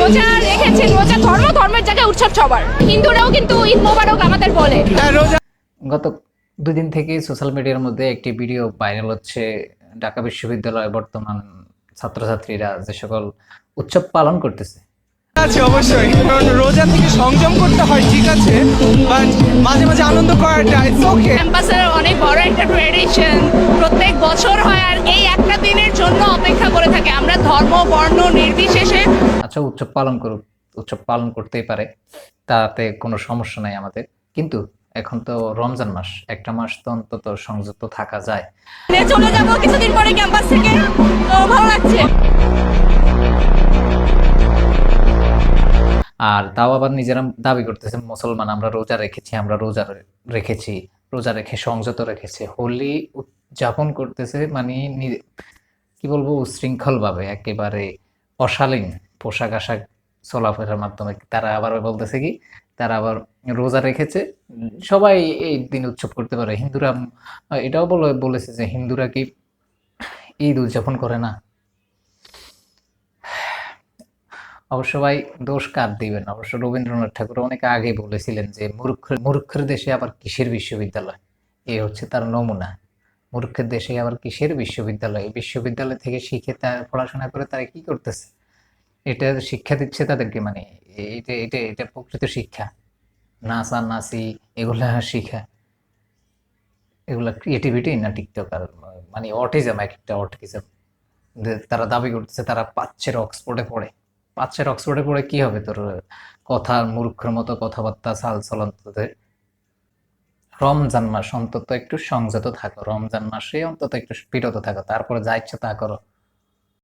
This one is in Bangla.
রোজা রেখেছে রোজা ধর্ম ধর্মের জায়গায় উৎসব সবার। হিন্দুরাও কিন্তু ঈদ মোবারক আমাদের বলে। হ্যাঁ গত দুদিন থেকে সোশ্যাল মিডিয়ার মধ্যে একটি ভিডিও ভাইরাল হচ্ছে। ঢাকা বিশ্ববিদ্যালয়ে বর্তমান ছাত্রছাত্রীরা যে সকল উৎসব পালন করতেছে। আছে অবশ্যই। কারণ রোজা থেকে সংযম করতে হয় ঠিক আছে? বাট মাঝে মাঝে আনন্দ করাটা ইটস ওকে ক্যাম্পাসের অনেক বড় একটা ট্রেডিশন প্রত্যেক বছর হয় আর এই একটা দিনের জন্য অপেক্ষা করে থাকে। আমরা ধর্ম বর্ণ আচ্ছা উৎসব পালন করুক উৎসব পালন করতেই পারে তাতে কোনো সমস্যা নাই আমাদের। কিন্তু এখন তো রমজান মাস একটা মাস তো অন্তত সংযুক্ত থাকা যায়। চলে যাব কিছুদিন পরে ক্যাম্পাস থেকে তো ভালো লাগছে। আর তাও আবার নিজেরা দাবি করতেছে মুসলমান আমরা রোজা রেখেছি আমরা রোজা রেখেছি রোজা রেখে সংযত রেখেছে। হোলি উদযাপন করতেছে মানে কি বলব উশৃঙ্খল ভাবে একেবারে অশালীন। পোশাক আশাক চলাফেরার মাধ্যমে। তারা আবার বলতেছে কি, তারা আবার রোজা রেখেছে। সবাই এই দিন উৎসব করতে পারে। হিন্দুরা, এটাও বলে, বলেছে যে হিন্দুরা কি ঈদ উদযাপন করে না? অবশ্য ভাই, দোষ কার দিবেন? অবশ্য রবীন্দ্রনাথ ঠাকুর অনেক আগে বলেছিলেন যে মূর্খ, মূর্খের দেশে আবার কিসের বিশ্ববিদ্যালয়? এ হচ্ছে তার নমুনা। মূর্খের দেশে আবার কিসের বিশ্ববিদ্যালয়? বিশ্ববিদ্যালয় থেকে শিখে তার পড়াশোনা করে তারা কি করতেছে? এটা শিক্ষা দিচ্ছে তাদেরকে মানে এটা এটা এটা প্রকৃত শিক্ষা। নাচা নাচি, এগুলা শিখা। এগুলা ক্রিয়েটিভিটি না টিকটক আর মানে অটিজম এক একটা অটিজম তারা দাবি করতেছে, তারা পাচ্ছের অক্সফোর্ডে পড়ে। পাচ্ছের অক্সফোর্ডে পড়ে কি হবে তোর? কথা মূর্খের মতো কথাবার্তা চাল চলন তোদের। রমজান মাস অন্তত একটু সংযত থাকো। রমজান মাসে অন্তত একটু বিরত থাকো। তারপরে যা ইচ্ছা তা করো।